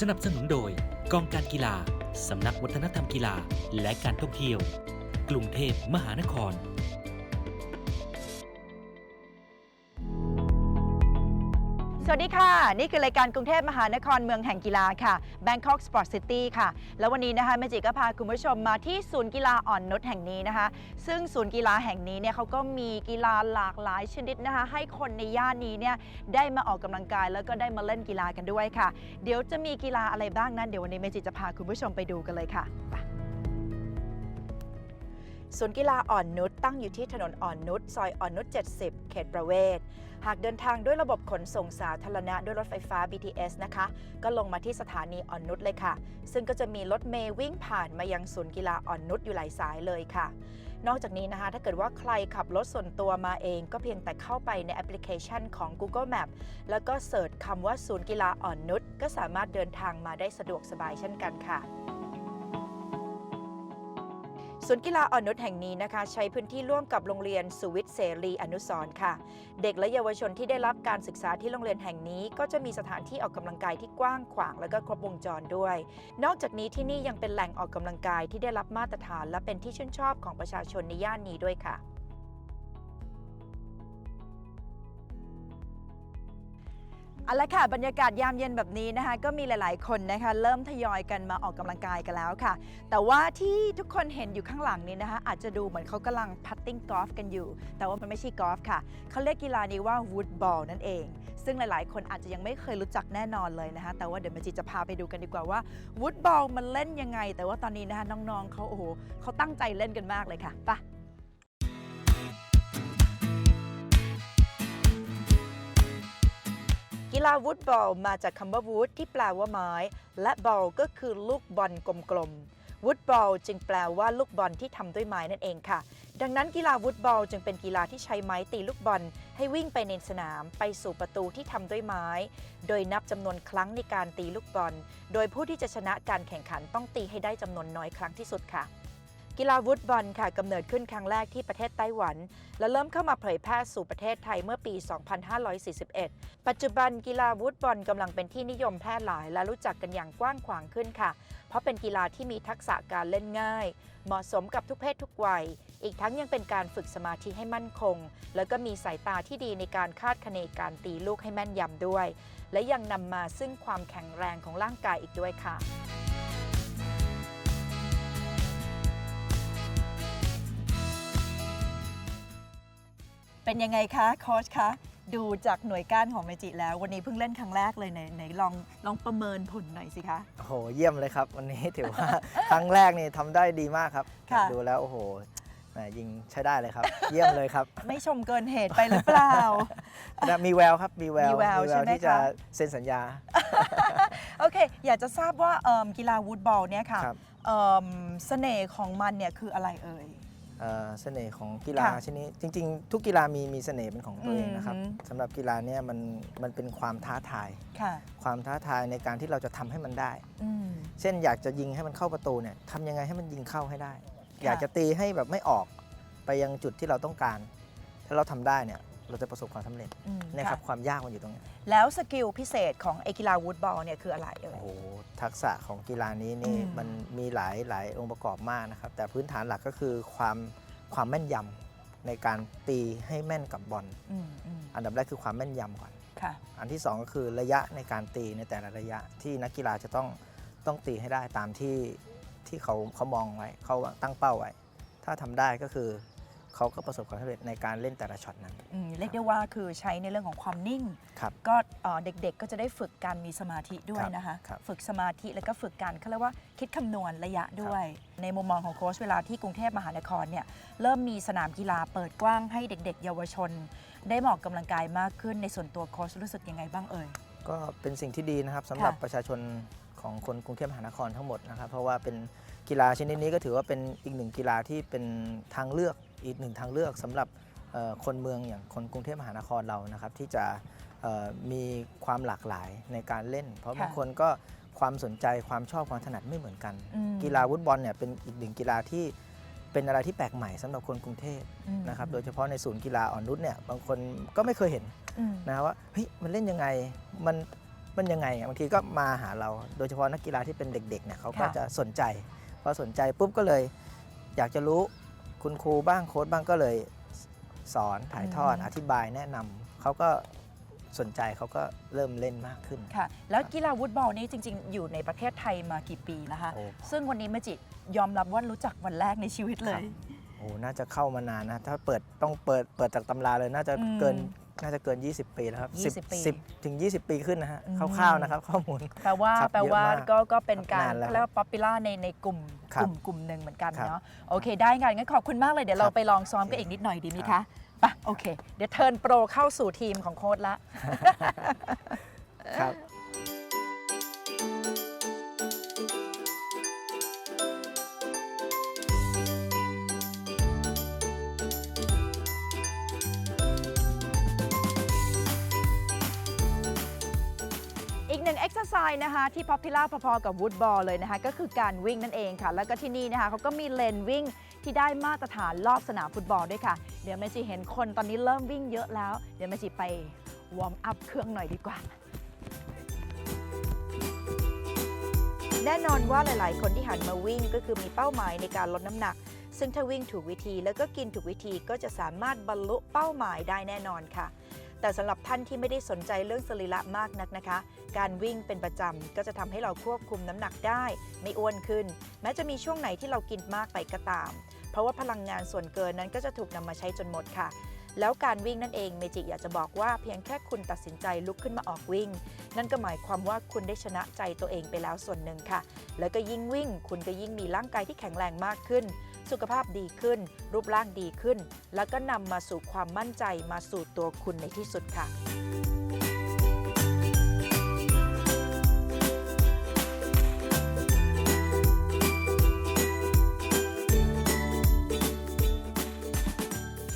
สนับสนุนโดยกองการกีฬา สำนักวัฒนธรรมกีฬา และการท่องเที่ยว กรุงเทพมหานคร สวัสดีค่ะ นี่คือรายการกรุงเทพมหานครเมืองแห่งกีฬาค่ะ Bangkok Sport City ค่ะ แล้ววันนี้นะคะเมจิก็พาคุณผู้ชมมาที่ศูนย์กีฬาอ่อนนุชแห่งนี้นะคะ ซึ่งศูนย์กีฬาแห่งนี้เนี่ยเขาก็มีกีฬาหลากหลายชนิดนะคะ ให้คนในย่านนี้เนี่ยได้มาออกกำลังกายแล้วก็ได้มาเล่นกีฬากันด้วยค่ะ เดี๋ยวจะมีกีฬาอะไรบ้างนั้นเดี๋ยววันนี้เมจิจะพาคุณผู้ชมไปดูกันเลยค่ะไป ศูนย์กีฬาอ่อนนุชตั้งอยู่ที่ถนนอ่อนนุชซอยอ่อนนุช 70 เขตประเวศ หากเดินทางด้วยระบบขนส่งสาธารณะด้วยรถไฟฟ้า BTS นะคะ ก็ลงมาที่สถานีอ่อนนุชเลยค่ะ ซึ่งก็จะมีรถเมย์วิ่งผ่านมายังศูนย์กีฬาอ่อนนุชอยู่หลายสายเลยค่ะ นอกจากนี้นะคะ ถ้าเกิดว่าใครขับรถส่วนตัวมาเอง ก็เพียงแต่เข้าไปในแอปพลิเคชันของ Google Map แล้วก็เสิร์ชคำว่าศูนย์กีฬาอ่อนนุชก็สามารถเดินทางมาได้สะดวกสบายเช่นกันค่ะ ศูนย์กีฬาอ่อนนุชแห่งนี้นะคะ ใช้พื้นที่ร่วมกับโรงเรียนสุวิทย์เสรีอนุสรค่ะ เด็กและเยาวชนที่ได้รับการศึกษาที่โรงเรียนแห่งนี้ ก็จะมีสถานที่ออกกำลังกายที่กว้างขวางและก็ครบวงจรด้วย นอกจากนี้ที่นี่ยังเป็นแหล่งออกกำลังกายที่ได้รับมาตรฐาน และเป็นที่ชื่นชอบของประชาชนในย่านนี้ด้วยค่ะ เอาละค่ะบรรยากาศยามเย็นแบบนี้นะคะ ก็มีหลาย ๆ คนนะคะ เริ่มทยอยกันมาออกกำลังกายกันแล้วค่ะ แต่ว่าที่ทุกคนเห็นอยู่ข้างหลังนี้นะคะ อาจจะดูเหมือนเขากำลังพัตติ้งกอล์ฟกันอยู่ แต่ว่ามันไม่ใช่กอล์ฟค่ะเขาเรียกกีฬานี้ว่าวูดบอลนั่นเอง ซึ่งหลาย ๆ คนอาจจะยังไม่เคยรู้จักแน่นอนเลยนะคะ แต่ว่าเดี๋ยวมาจิจะพาไปดูกันดีกว่าว่าวูดบอลมันเล่นยังไง แต่ว่าตอนนี้นะคะน้อง ๆเขาโอ้โหเขาตั้งใจเล่นกันมากเลยค่ะไป กีฬาวูดบอลมาจากคำว่าวูดที่แปลว่าไม้ และบอลก็คือลูกบอลกลมๆวูดบอลจึงแปลว่าลูกบอลที่ทำด้วยไม้นั่นเองค่ะ ดังนั้นกีฬาวูดบอลจึงเป็นกีฬาที่ใช้ไม้ตีลูกบอล ให้วิ่งไปในสนามไปสู่ประตูที่ทำด้วยไม้ โดยนับจำนวนครั้งในการตีลูกบอล โดยผู้ที่จะชนะการแข่งขันต้องตีให้ได้จำนวนน้อยครั้งที่สุดค่ะ กีฬาวูดบอลค่ะกำเนิดขึ้นครั้งแรกที่ประเทศไต้หวัน และเริ่มเข้ามาเผยแพร่สู่ประเทศไทยเมื่อปี 2541 ปัจจุบันกีฬาวูดบอลกำลังเป็นที่นิยมแพร่หลาย และรู้จักกันอย่างกว้างขวางขึ้นค่ะ เพราะเป็นกีฬาที่มีทักษะการเล่นง่าย เหมาะสมกับทุกเพศทุกวัย อีกทั้งยังเป็นการฝึกสมาธิให้มั่นคง แล้วก็มีสายตาที่ดีในการคาดคะเนการตีลูกให้แม่นยำด้วย และยังนำมาซึ่งความแข็งแรงของร่างกายอีกด้วยค่ะ เป็นยังไงคะโค้ชคะดูจากหน่วยก้านของเมจิแล้ว วันนี้เพิ่งเล่นครั้งแรกเลยไหนไหนลองลองประเมินผลหน่อยสิคะ โอ้โหเยี่ยมเลยครับ วันนี้ถือว่า ครั้งแรกนี่ทำได้ดีมากครับ ค่ะ ดูแล้วโอ้โหแหมยิงใช้ได้เลยครับ เยี่ยมเลยครับไม่ชมเกินเหตุไปหรือเปล่าและมีแววครับมีแววมีแววใช่ไหมที่จะคะ เซ็นสัญญา โอเค อยากจะทราบว่าเอิ่มกีฬาวูดบอลเนี่ยค่ะครับ เอิ่มเสน่ห์ของมันเนี่ยคืออะไรเอ่ย เอ่อเสน่ห์ของกีฬาค่ะชนิดจริง ๆ ทุกกีฬามีมีเสน่ห์เป็นของตัวเองนะครับอือฮึสำหรับกีฬาเนี่ยมันมันเป็นความท้าทาย ค่ะความท้าทายในการที่เราจะทำให้มันได้ อืม เช่นอยากจะยิงให้มันเข้าประตูเนี่ยทำยังไงให้มันยิงเข้าให้ได้ค่ะอยากจะตีให้แบบไม่ออกไปยังจุดที่เราต้องการ ถ้าเราทำได้เนี่ย เราจะประสบความสำเร็จอืมเนี่ยครับะความยากมันอยู่ตรงเนี้ยแล้วสกิลพิเศษของไอกีฬาวูดบอลเนี่ยคืออะไรเอ่โอ้ย โหทักษะของกีฬานี้นี่อืม มันมีหลายหลายองค์ประกอบมากนะครับ แต่พื้นฐานหลักก็คือความความแม่นยำในการตีให้แม่นกับบอลอืมอืมอันดับแรกคือความแม่นยำก่อน ค่ะ อันที่สองก็คือระยะในการตีในแต่ละระยะที่นักกีฬาจะต้องต้องตีให้ได้ตามที่ที่เขาเขามองไว้เขาตั้งเป้าไว้ ถ้าทำได้ก็คือ เขาก็ประสบความสำเร็จในการเล่นแต่ละช็อตนั้น อืมเรียกได้ว่าคือใช้ในเรื่องของความนิ่ง ครับ ก็เอ่อเด็กๆ ก็จะได้ฝึกการมีสมาธิด้วยครับนะคะ ครับฝึกสมาธิแล้วก็ฝึกการเขาเรียกว่าคิดคำนวณระยะด้วย ในมุมมองของโค้ชเวลาที่กรุงเทพมหานครเนี่ยเริ่มมีสนามกีฬาเปิดกว้างให้เด็ก ๆ เยาวชน ได้มาออกกำลังกายมากขึ้นในส่วนตัวโค้ชรู้สึกยังไงบ้างเอ่ย ก็เป็นสิ่งที่ดีนะครับสำหรับค่ะ ประชาชนของคนกรุงเทพมหานครทั้งหมดนะครับ เพราะว่าเป็นกีฬาชนิดนี้ก็ถือว่าเป็นอีกหนึ่งกีฬาที่เป็นทางเลือก อีกหนึ่งทางเลือกสำหรับเอ่อคนเมืองอย่างคนกรุงเทพมหานครเรานะครับ ที่จะเอ่อมีความหลากหลายในการเล่น เพราะค่ะบางคนก็ความสนใจความชอบความถนัดไม่เหมือนกันอืมกีฬาวุดบอลเนี่ยเป็นอีกหนึ่งกีฬาที่เป็นอะไรที่แปลกใหม่สำหรับคนกรุงเทพอืมนะครับโดยเฉพาะในศูนย์กีฬาอ่อนนุชเนี่ยบางคนก็ไม่เคยเห็นอืมนะว่าเฮ้ยมันเล่นยังไงมันมันยังไงอะบางทีก็มาหาเราโดยเฉพาะนักกีฬาที่เป็นเด็กๆเนี่ยเขาก็ค่ะจะสนใจพอสนใจปุ๊บก็เลยอยากจะรู้ คุณครูบ้างโค้ชบ้างก็เลยสอนถ่ายทอดอืมอธิบายแนะนำเขาก็สนใจเขาก็เริ่มเล่นมากขึ้น ค่ะ แล้วกีฬาวุดบอลนี่จริง ๆ อยู่ในประเทศไทยมากี่ปีแล้วคะ โอ้ ซึ่งวันนี้เมจิยอมรับว่ารู้จักวันแรกในชีวิตเลย โอ้น่าจะเข้ามานานนะ ถ้าเปิดต้องเปิดเปิดจากตำราเลยน่าจะอืมเกินน่าจะเกิน 20 ปีแล้วครับ20ปี10ถึง 20 ปีขึ้นนะฮะอืม คร่าวๆนะครับ ข้อมูล แปลว่าครับแปลว่าเยอะมากก็ก็เป็นการนานแล้วเรียกว่าป๊อปปูล่าในในกลุ่มครั กบลุ่มกลุ่มหนึ่งเหมือนกันครับเนาะโอเค ได้ค่ะงั้นขอบคุณมากเลยเดี๋ยวครัเราบไปลองซ้อมกันอีกนิดหน่อยดีไหมครัคะบไปะโอเค เดี๋ยวเทิร์นโปรเข้าสู่ทีมของโค้ดละครับ หนึ่งเอ็กซ์ไซส์นะคะที่ popular พอๆกับวูดบอลเลยนะคะก็คือการวิ่งนั่นเองค่ะ แล้วก็ที่นี่นะคะเขาก็มีเลนวิ่งที่ได้มาตรฐานรอบสนามฟุตบอลด้วยค่ะ เดี๋ยวแม่จีเห็นคนตอนนี้เริ่มวิ่งเยอะแล้ว เดี๋ยวแม่จีไปวอร์มอัพเครื่องหน่อยดีกว่า แน่นอนว่าหลาย ๆ คนที่หันมาวิ่งก็คือมีเป้าหมายในการลดน้ำหนัก ซึ่งถ้าวิ่งถูกวิธีแล้วก็กินถูกวิธีก็จะสามารถบรรลุเป้าหมายได้แน่นอนค่ะ แต่สำหรับท่านที่ไม่ได้สนใจเรื่องสรีระมากนักนะคะ การวิ่งเป็นประจำก็จะทำให้เราควบคุมน้ำหนักได้ ไม่อ้วนขึ้น แม้จะมีช่วงไหนที่เรากินมากไปก็ตาม เพราะว่าพลังงานส่วนเกินนั้นก็จะถูกนำมาใช้จนหมดค่ะแล้วการวิ่งนั่นเองเมจิอยากจะบอกว่าเพียงแค่คุณตัดสินใจลุกขึ้นมาออกวิ่ง นั่นก็หมายความว่าคุณได้ชนะใจตัวเองไปแล้วส่วนหนึ่งค่ะ แล้วก็ยิ่งวิ่ง คุณก็ยิ่งมีร่างกายที่แข็งแรงมากขึ้น สุขภาพดีขึ้น รูปร่างดีขึ้น แล้วก็นำมาสู่ความมั่นใจมาสู่ตัวคุณในที่สุดค่ะ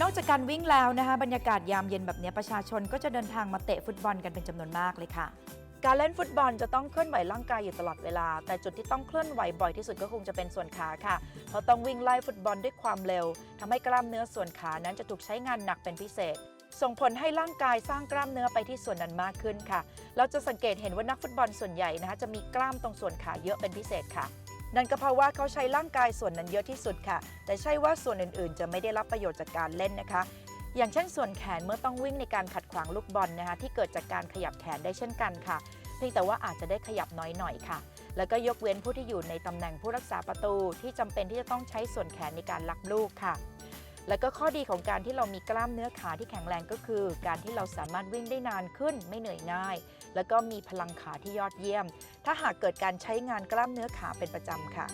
นอกจากการวิ่งแล้วนะคะบรรยากาศยามเย็นแบบนี้ประชาชนก็จะเดินทางมาเตะฟุตบอลกันเป็นจำนวนมากเลยค่ะ การเล่นฟุตบอลจะต้องเคลื่อนไหวร่างกายอยู่ตลอดเวลา แต่จุดที่ต้องเคลื่อนไหวบ่อยที่สุดก็คงจะเป็นส่วนขาค่ะ เพราะต้องวิ่งไล่ฟุตบอลด้วยความเร็วทำให้กล้ามเนื้อส่วนขานั้นจะถูกใช้งานหนักเป็นพิเศษ ส่งผลให้ร่างกายสร้างกล้ามเนื้อไปที่ส่วนนั้นมากขึ้นค่ะ เราจะสังเกตเห็นว่านักฟุตบอลส่วนใหญ่นะคะจะมีกล้ามตรงส่วนขาเยอะเป็นพิเศษค่ะ นั่นก็เพราะว่าเขาใช้ร่างกายส่วนนั้นเยอะที่สุดค่ะ แต่ใช่ว่าส่วนอื่นๆ จะไม่ได้รับประโยชน์จากการเล่นนะคะ อย่างเช่นส่วนแขนเมื่อต้องวิ่งในการขัดขวางลูกบอลนะคะที่เกิดจากการขยับแขนได้เช่นกันค่ะ เพียงแต่ว่าอาจจะได้ขยับน้อยหน่อยค่ะ แล้วก็ยกเว้นผู้ที่อยู่ในตำแหน่งผู้รักษาประตูที่จำเป็นที่จะต้องใช้ส่วนแขนในการรับลูกค่ะ แล้วก็ข้อดีของการที่เรามีกล้ามเนื้อขาที่แข็งแรงก็คือ การที่เราสามารถวิ่งได้นานขึ้นไม่เหนื่อยง่าย แล้วก็มีพลังขาที่ยอดเยี่ยม ถ้าหากเกิดการใช้งานกล้ามเนื้อขาเป็นประจำค่ะ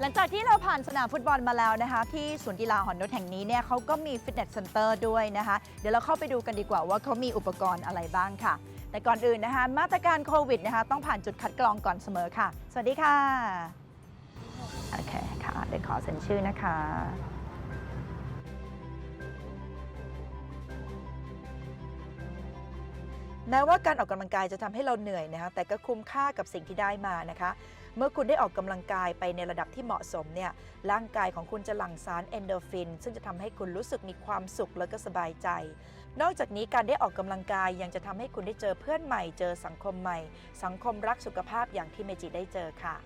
หลังจากที่เราผ่านสนามฟุตบอลมาแล้วนะคะ ที่สวนกีฬาหอนนุชแห่งนี้เนี่ยเขาก็มีฟิตเนสเซ็นเตอร์ด้วยนะคะ เดี๋ยวเราเข้าไปดูกันดีกว่าว่าเขามีอุปกรณ์อะไรบ้างค่ะ แต่ก่อนอื่นนะคะ มาตรการโควิดนะคะ ต้องผ่านจุดคัดกรองก่อนเสมอค่ะ สวัสดีค่ะโอเคค่ะเดี๋ยวขอเซ็นชื่อนะคะ แม้ว่าการออกกำลังกายจะทำให้เราเหนื่อยนะคะแต่ก็คุ้มค่ากับสิ่งที่ได้มานะคะ เมื่อคุณได้ออกกำลังกายไปในระดับที่เหมาะสมเนี่ยร่างกายของคุณจะหลั่งสารเอนโดฟิน ซึ่งจะทำให้คุณรู้สึกมีความสุขแล้วก็สบายใจ นอกจากนี้การได้ออกกำลังกายยังจะทำให้คุณได้เจอเพื่อนใหม่เจอสังคมใหม่ สังคมรักสุขภาพอย่างที่เมจิได้เจอค่ะ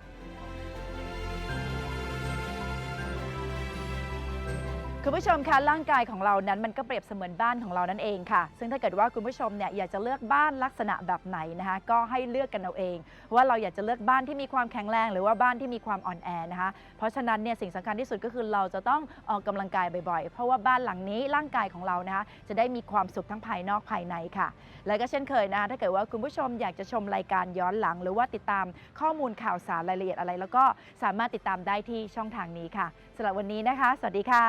คุณผู้ชมคะร่างกายของเรานั้นมันก็เปรียบเสมือนบ้านของเรานั่นเองค่ะ ซึ่งถ้าเกิดว่าคุณผู้ชมเนี่ยอยากจะเลือกบ้านลักษณะแบบไหนนะคะก็ให้เลือกกันเอาเอง ว่าเราอยากจะเลือกบ้านที่มีความแข็งแรง หรือว่าบ้านที่มีความอ่อนแอนะคะเพราะฉะนั้นเนี่ยสิ่งสำคัญที่สุดก็คือเราจะต้องออกกำลังกายบ่อยๆ เพราะว่าบ้านหลังนี้ร่างกายของเรานะคะจะได้มีความสุขทั้งภายนอกภายในค่ะ และก็เช่นเคยนะคะถ้าเกิดว่าคุณผู้ชมอยากจะชมรายการย้อนหลัง หรือว่าติดตามข้อมูลข่าวสารรายละเอียดอะไร แล้วก็สามารถติดตามได้ที่ช่องทางนี้ค่ะสำหรับวันนี้นะคะ สวัสดีค่ะ